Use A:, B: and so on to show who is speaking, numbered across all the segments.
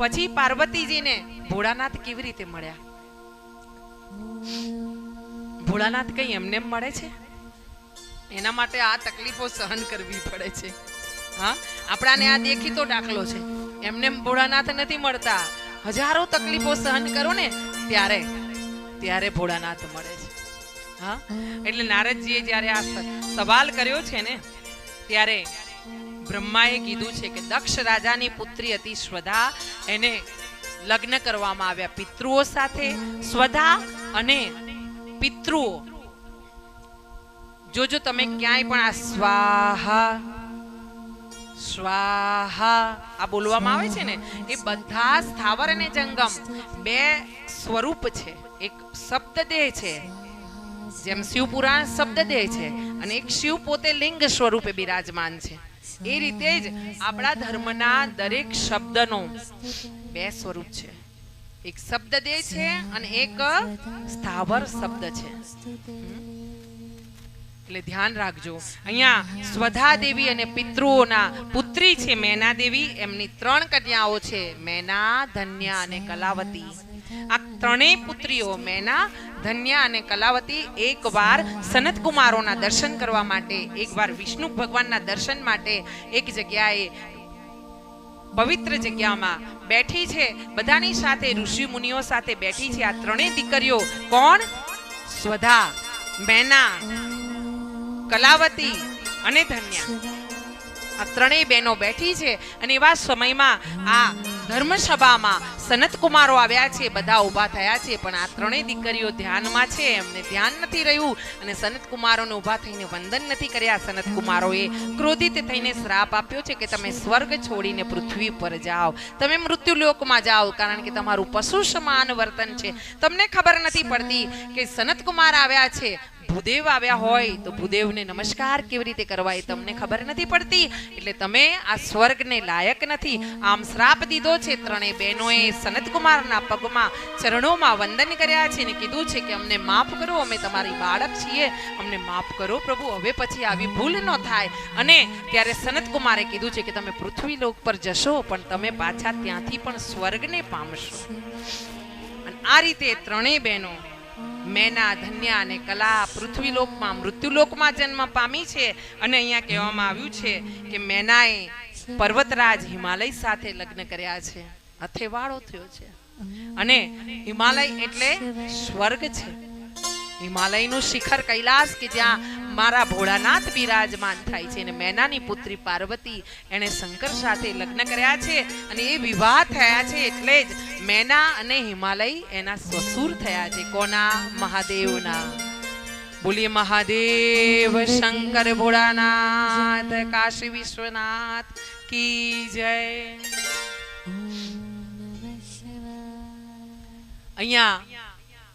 A: પછી પાર્વતીજીને ભોળાનાથ કેવી રીતે મળ્યા? ભોળાનાથ કઈ એમને એમ મળે છે? એના માટે આ તકલીફો સહન કરવી પડે છે. હા? આપણાને આ દેખીતો દાખલો છે. એમને ભોળાનાથ નથી મળતા. હજારો તકલીફો સહન કરો ને, ત્યારે ત્યારે ભોળાનાથ મળે છે. હા? એટલે નારદજીએ જ્યારે આ સવાલ કર્યો છે ને, ત્યારે બ્રહ્માએ કીધું છે કે દક્ષ રાજાની પુત્રી હતી સ્વધા. એને લગ્ન કરવામાં આવ્યા પિતૃઓ સાથે સ્વધા અને પિતૃઓ. જોજો તમે ક્યાંય પણ આ સ્વાહા સ્વાહા, આ બોલવામાં આવે છે ને, એ બધા સ્થાવર અને જંગમ બે સ્વરૂપ છે. એક શબ્દ દેહ છે, જેમ શિવ પુરાણ શબ્દ દેહ છે અને એક શિવ પોતે લિંગ સ્વરૂપે બિરાજમાન છે. એ રીતે જ આપણા ધર્મના દરેક શબ્દનો બે સ્વરૂપ છે. એક શબ્દદેહ છે અને એક સ્થાવર શબ્દ છે. એટલે ધ્યાન રાખજો. અહીંયા સ્વધા દેવી અને પિતૃઓના પુત્રી છે મેના દેવી. એમની ત્રણ કન્યાઓ છે. મેના, ધન્યા અને કલાવતી. આ ત્રણેય પુત્રીઓ મેના ધન્યા અને કલાવતી એકવાર સનત કુમારોના દર્શન કરવા માટે, એકવાર વિષ્ણુ ભગવાનના દર્શન માટે એક જગ્યાએ, પવિત્ર જગ્યામાં બેઠી છે. બધાની સાથે, ઋષિ મુનિઓ સાથે બેઠી છે. આ ત્રણેય દીકરીઓ કોણ? સ્વધા, મેના, કલાવતી અને ધન્યા. આ ત્રણેય બહેનો બેઠી છે અને એવા સમયમાં આ ધર્મસભામાં સનત કુમારો આવ્યા છે, બધા ઊભા થયા છે, પણ આ ત્રણેય દીકરીઓ ધ્યાનમાં છે, એમને ધ્યાન નથી રહ્યું અને સનત કુમારોને ઊભા થઈને વંદન નથી કર્યા. સનત કુમારોએ ક્રોધિત થઈને શ્રાપ આપ્યો છે કે તમે સ્વર્ગ છોડીને પૃથ્વી પર જાઓ. તમે મૃત્યુ લોકમાં જાઓ, કારણ કે તમારું પશુ સમાન વર્તન છે. તમને ખબર નથી પડતી કે સનત કુમાર આવ્યા છે ભૂદેવ આવ્યા હોય તો ભૂદેવને નમસ્કાર કેવી રીતે કરવા એ તમને ખબર નથી પડતી? એટલે તમે આ સ્વર્ગને લાયક નથી. આમ શ્રાપ દીધો છે ત્રણેય બહેનોએ સનતકુમારના પગમાં ચરણોમાં વંદન કર્યા છે ને કીધું છે કે અમને માફ કરો, અમે તમારી બાળક છીએ. અમને માફ કરો પ્રભુ, હવે પછી આવી ભૂલ ન થાય. અને ત્યારે સનતકુમારે કીધું છે કે તમે પૃથ્વી લોક પર જશો, પણ તમે પાછા ત્યાંથી પણ સ્વર્ગને પામશો. અને આ રીતે ત્રણેય બહેનો મેના, ધન્યા અને કલા પૃથ્વીલોકમાં, મૃત્યુલોકમાં જન્મ પામી છે. અને અહીંયા કહેવામાં આવ્યું છે કે મેનાએ પર્વતરાજ હિમાલય સાથે લગ્ન કર્યા છે. અથેવાળો થયો છે. અને હિમાલય એટલે સ્વર્ગ છે. હિમાલયનું શિખર કૈલાસ કે જ્યાં મારા ભોળાનાથ બિરાજમાન થાય છે અને મેનાની પુત્રી પાર્વતી એણે શંકર સાથે લગ્ન કર્યા છે અને એ વિવાહ થયા છે એટલે જ મેના અને હિમાલય એના સસુર થયા છે. કોના? મહાદેવના. બોલીએ, મહાદેવ, શંકર ભોળાનાથ, કાશી વિશ્વનાથ, કી જય. અહીંયા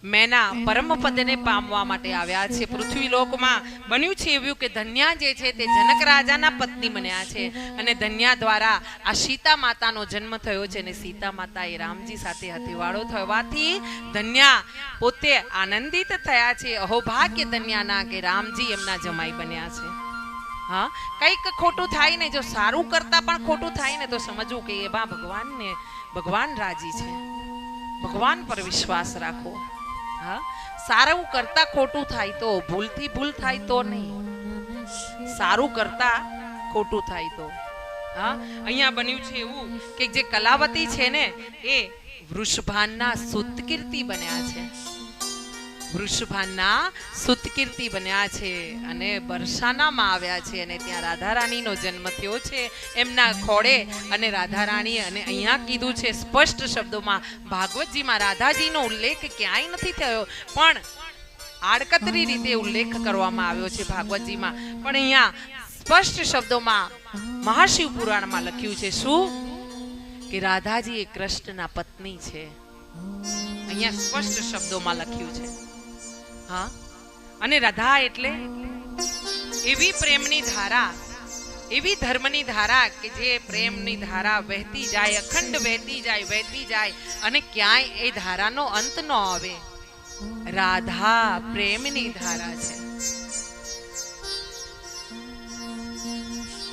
A: મેના પરમ પદને પામવા માટે આવ્યા છે. પૃથ્વી લોકમાં બન્યું છે એવું કે ધન્યા જે છે તે જનક રાજાના પત્ની બન્યા છે. અને ધન્યા દ્વારા આ સીતા માતાનો જન્મ થયો છે અને સીતા માતા એ રામજી સાથે હથિવાળો થવાથી ધન્યા પોતે આનંદિત થયા છે. અહોભાગ્ય ધન્યાના કે રામજી એમના જમાઈ બન્યા છે. હા? કંઈક ખોટું થાય ને જો સારું કરતા પણ ખોટું થાય ને તો સમજવું કે એમાં ભગવાનને ભગવાન રાજી છે. ભગવાન પર વિશ્વાસ રાખો. હા? સારું કરતા ખોટું થાય તો, ભૂલથી ભૂલ થાય તો નહીં. સારું કરતા ખોટું થાય તો. હા? અહીંયા બન્યું છે એવું કે જે કલાવતી છે ને, એ વૃષભાનના સુતકીર્તિ બન્યા છે. વૃષભાનના સુતકીર્તિ બન્યા છે અને બરસાનામાં આવ્યા છે અને ત્યાં રાધારાણીનો જન્મ થયો છે. એમના ખોળે અને રાધારાણી અને અહીંયા કીધું છે સ્પષ્ટ શબ્દોમાં, ભાગવતજીમાં રાધાજીનો ઉલ્લેખ ક્યાંય નથી થયો. પણ આડકતરી રીતે ઉલ્લેખ કરવામાં આવ્યો છે ભાગવતજીમાં. પણ અહીંયા સ્પષ્ટ શબ્દોમાં, મહાશિવ પુરાણમાં લખ્યું છે શું? કે રાધાજી એ કૃષ્ણના પત્ની છે. અહીંયા સ્પષ્ટ શબ્દોમાં લખ્યું છે. હા? અને રાધા એટલે એવી પ્રેમની ધારા, એવી ધર્મની ધારા કે જે પ્રેમની ધારા વહેતી જાય, અખંડ વહેતી જાય વહેતી જાય અને ક્યાંય એ ધારાનો અંત ન આવે. રાધા પ્રેમની ધારા છે.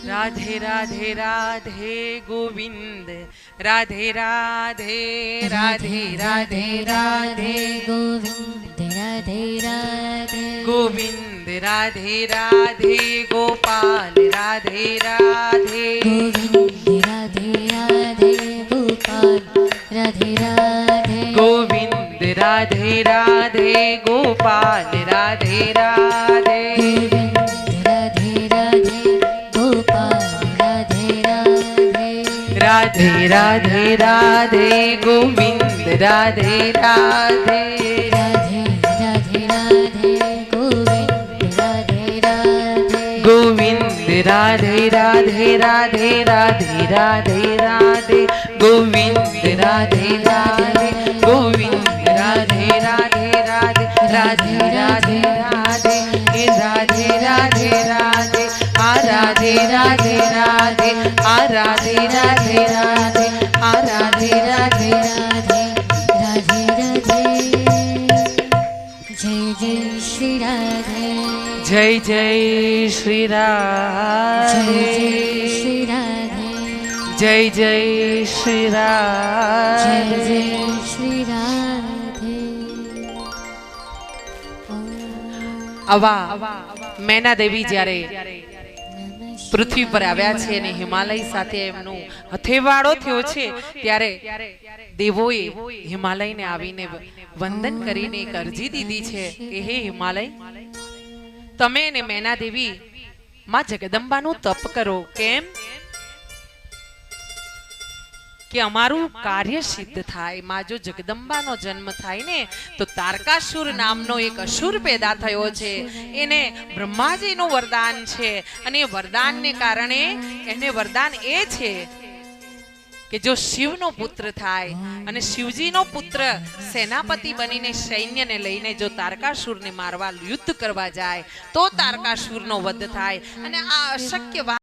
A: રાધે રાધે રાધે ગોવિંદ, રાધે રાધે રાધે રાધે રાધે
B: ગોવિંદ. રાધે રાધે
A: ગોવિંદ રાધે રાધે ગોપાલ રાધે રાધે
B: ગોવિંદ રાધે રાધે ગોપાલ રાધે રાધે
A: ગોવિંદ રાધે રાધે ગોપાલ રાધે રાધે
B: રાધે રાધે ગોપાલ રાધે રાધે
A: રાધે રાધે રાધે ગોવિંદ રાધે રાધે
B: રાધે રાધે રાધે રાધે રાધે
A: રાધે ગોવિંદ રાધે રાધે ગોવિંદ રાધે રાધે રાધે રાધે રાધે રાધે હે રાધે રાધે રાધે આ રાધે રાધે રાધે આ રાધે રાધે રાધે આ રાધે રાધે
B: રાધે રાધે રાધે જય જય શ્રી રાધે
A: જય જય શ્રી
B: જય જય
A: રાધે જય જય શ્રી રાધે આવા મેના દેવી જ્યારે પૃથ્વી પર આવ્યા છે અને હિમાલય સાથે એમનો હથેવાળો થયો છે ત્યારે દેવોએ હિમાલયને આવીને વંદન કરીને એક અરજી દીધી છે કે હે હિમાલય તમે ને મેના દેવી માં જગદંબાનું તપ કરો. કેમ? કે અમારું કાર્ય સિદ્ધ થાય. માં જો જગદંબાનો જન્મ થાય ને, તો તારકાસુર નામનો એક અસુર પેદા થયો છે. એને બ્રહ્માજીનું વરદાન છે. અને વરદાનને કારણે એને વરદાન એ છે કે જો શિવનો પુત્ર થાય અને શિવજીનો પુત્ર સેનાપતિ બનીને સૈન્યને લઈને જો તારકાસુરને મારવા યુદ્ધ કરવા જાય, તો તારકાસુરનો વધ થાય. અને આ અશક્ય વાત